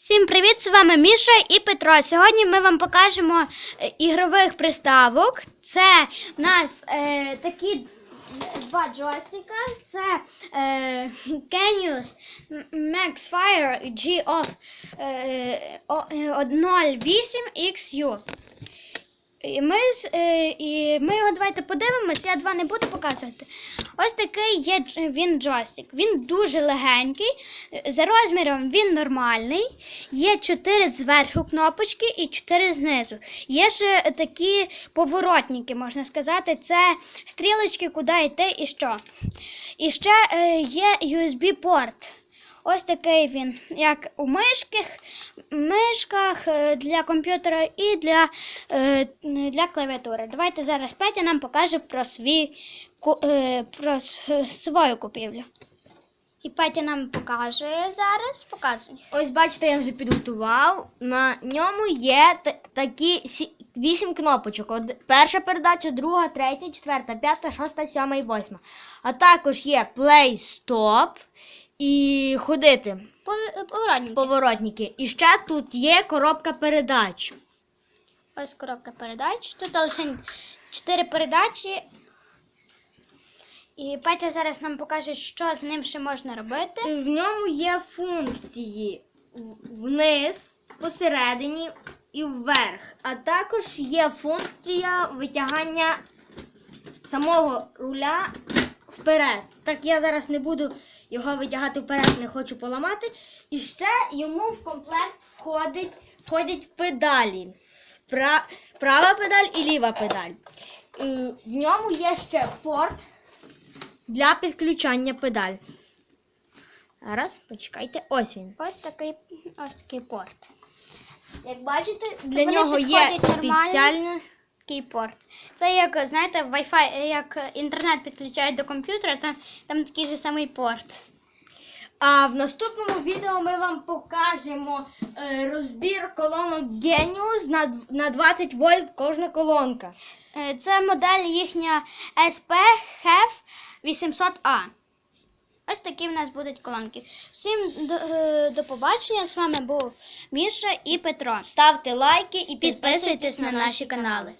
Всім привіт! З вами Міша і Петро. Сьогодні ми вам покажемо е, ігрових приставок. Це в нас е, такі два джойстика. Це е, Genius Max Fire G of е, 08XU. І ми, е, і ми його давайте подивимось, я два не буду показувати. Ось такий є він джойстик. Він дуже легенький. е, За розміром він нормальний. Є 4 зверху кнопочки і 4 знизу. Є ще такі поворотники, можна сказати. Це стрілочки, куди йти і що. І ще е, є USB-порт. Ось такий він, як у мишках, мишках е, для комп'ютера і для, е, для клавіатури. Давайте зараз Петя нам покаже про, свій, е, про свою купівлю. І Петя нам покаже зараз. Показуй. Ось бачите, я вже підготував. На ньому є та- такі сі- вісім кнопочок. Перша передача, друга, третя, четверта, п'ята, шоста, сьома і восьма. А також є play stop і ходити Поворотники. поворотники. І ще тут є коробка передач. Ось коробка передач. Тут лише 4 передачі. І Петя зараз нам покаже, що з ним ще можна робити. В ньому є функції вниз, посередині і вверх. А також є функція витягання самого руля вперед. Так я зараз не буду його витягати вперед, не хочу поламати. І ще йому в комплект входить, входять педалі. Пра- права педаль і ліва педаль. В ньому є ще порт для підключання педаль. Зараз почекайте, ось він. Ось такий, ось такий порт. Як бачите, для нього є спеціальна. Такий порт. Це як, знаєте, Wi-Fi, як інтернет підключають до комп'ютера, там, там такий же самий порт. А в наступному відео ми вам покажемо е, розбір колонок Genius на, на 20 вольт кожна колонка. Е, Це модель їхня SP HEV 800A. Ось такі в нас будуть колонки. Всім до, е, до побачення. З вами був Міша і Петро. Ставте лайки і Підписуйтесь на наші канали.